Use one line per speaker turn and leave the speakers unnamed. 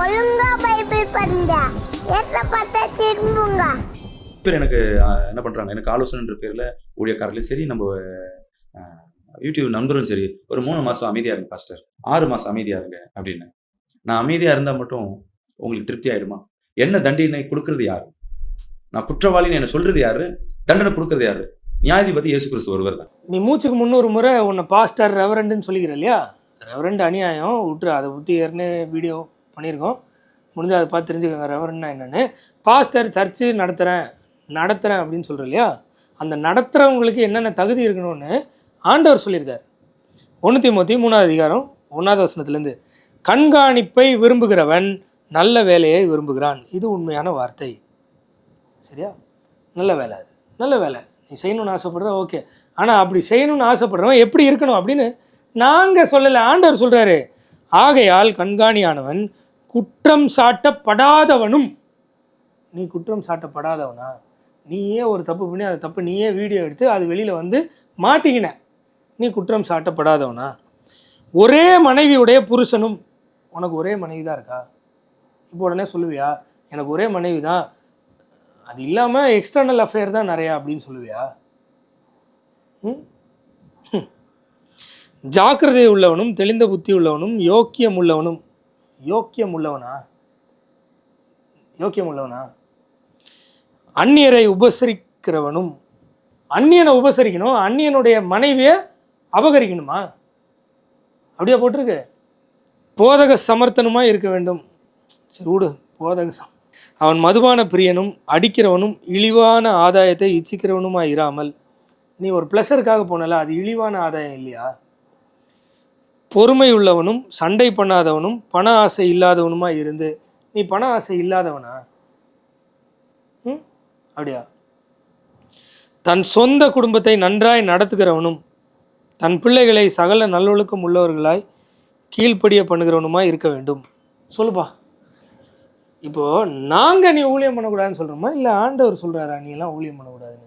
ஒழுங்கா பைபிள் பண்ணுங்க எத்த பார்த்தா திரும்புங்க.
பேர் எனக்கு என்ன பண்ணுறாங்க எனக்கு ஆலோசனைன்ற பேரில் ஊழியக்காரர்களையும் சரி நம்ம யூடியூப் நண்பரும் சரி ஒரு மூணு மாதம் அமைதியாக இருங்க பாஸ்டர் ஆறு மாதம் அமைதியாக இருங்க அப்படின்னு. நான் அமைதியாக இருந்தால் மட்டும் உங்களுக்கு திருப்தி ஆகிடுமா என்ன தண்டனை கொடுக்கறது யாரு? நான் குற்றவாளின்னு என்ன சொல்கிறது யாரு? தண்டனை கொடுக்கறது யாரு? நியாயாதிபதி இயேசு கிறிஸ்து ஒருவர் தான்.
நீ மூச்சுக்கு முந்நூறு முறை உன்னை பாஸ்டர் ரெவரண்டுன்னு சொல்லிக்கிற இல்லையா ரெவரண்ட் அநியாயம் விட்டுரு அதை பற்றி ஏற்கனவே வீடியோ பண்ணியிருக்கோம். முடிஞ்சால் அதை பார்த்து தெரிஞ்சுக்கோங்க ரெவரண்ட்னா என்னென்னு. பாஸ்டர் சர்ச்சு நடத்துகிறேன் நடத்துகிறேன் அப்படின்னு சொல்கிற இல்லையா அந்த நடத்துகிறவங்களுக்கு என்னென்ன தகுதி இருக்கணும்னு ஆண்டவர் சொல்லியிருக்கார். ஒன்று தீமோத்தி மூணாவது அதிகாரம் ஒன்றாவது வசனத்துலேருந்து கண்காணிப்பை விரும்புகிறவன் நல்ல வேலையை விரும்புகிறான். இது உண்மையான வார்த்தை. சரியா? நல்ல வேலை அது. நல்ல வேலை. நீ செய்யணும்னு ஆசைப்படுற ஓகே. ஆனால் அப்படி செய்யணும்னு ஆசைப்படுறவன் எப்படி இருக்கணும் அப்படின்னு நாங்கள் சொல்லலை. ஆண்டவர் சொல்கிறாரு ஆகையால் கண்காணியானவன் குற்றம் சாட்டப்படாதவனும் நீ குற்றம் சாட்டப்படாதவனா? நீயே ஒரு தப்பு பண்ணி அதை தப்பு நீயே வீடியோ எடுத்து அது வெளியில் வந்து மாட்டிக்கின. நீ குற்றம் சாட்டப்படாதவனா? ஒரே மனைவியுடைய புருஷனும் உனக்கு ஒரே மனைவி தான் இருக்கா? இப்போ உடனே சொல்லுவியா? எனக்கு ஒரே மனைவி தான் அது இல்லாமல் எக்ஸ்டர்னல் அஃபேர் தான் நிறையா அப்படின்னு சொல்லுவியா? ம்? ஜாக்கிரதை உள்ளவனும் தெளிந்த புத்தி உள்ளவனும் யோக்கியம் உள்ளவனும் யோக்கியம் உள்ளவனா? யோக்கியம் உள்ளவனா? அந்நியரை உபசரிக்கிறவனும். அந்நியனை உபசரிக்கணும் அந்நியனுடைய மனைவியை அபகரிக்கணுமா? அப்படியே போட்டிருக்கு. போதக சமர்த்தனமாக இருக்க வேண்டும். சரி விடு. போதக சம் அவன் மதுபான பிரியனும் அடிக்கிறவனும் இழிவான ஆதாயத்தை இச்சிக்கிறவனுமா இராமல்? நீ ஒரு ப்ளஷருக்காக போனல அது இழிவான ஆதாயம் இல்லையா? பொறுமை உள்ளவனும் சண்டை பண்ணாதவனும் பண ஆசை இல்லாதவனுமா இருந்து நீ பண ஆசை இல்லாதவனா? ம்? அப்படியா? தன் சொந்த குடும்பத்தை நன்றாய் நடத்துகிறவனும் தன் பிள்ளைகளை சகல நல்லொழுக்கம் உள்ளவர்களாய் கீழ்ப்படிய பண்ணுகிறவனுமா இருக்க வேண்டும். சொல்லுப்பா. இப்போது நாங்கள் நீ ஊழியம் பண்ணக்கூடாதுன்னு சொல்கிறோமா இல்லை ஆண்டவர் சொல்கிறாரா நீ எல்லாம் ஊழியம் பண்ணக்கூடாதுன்னு?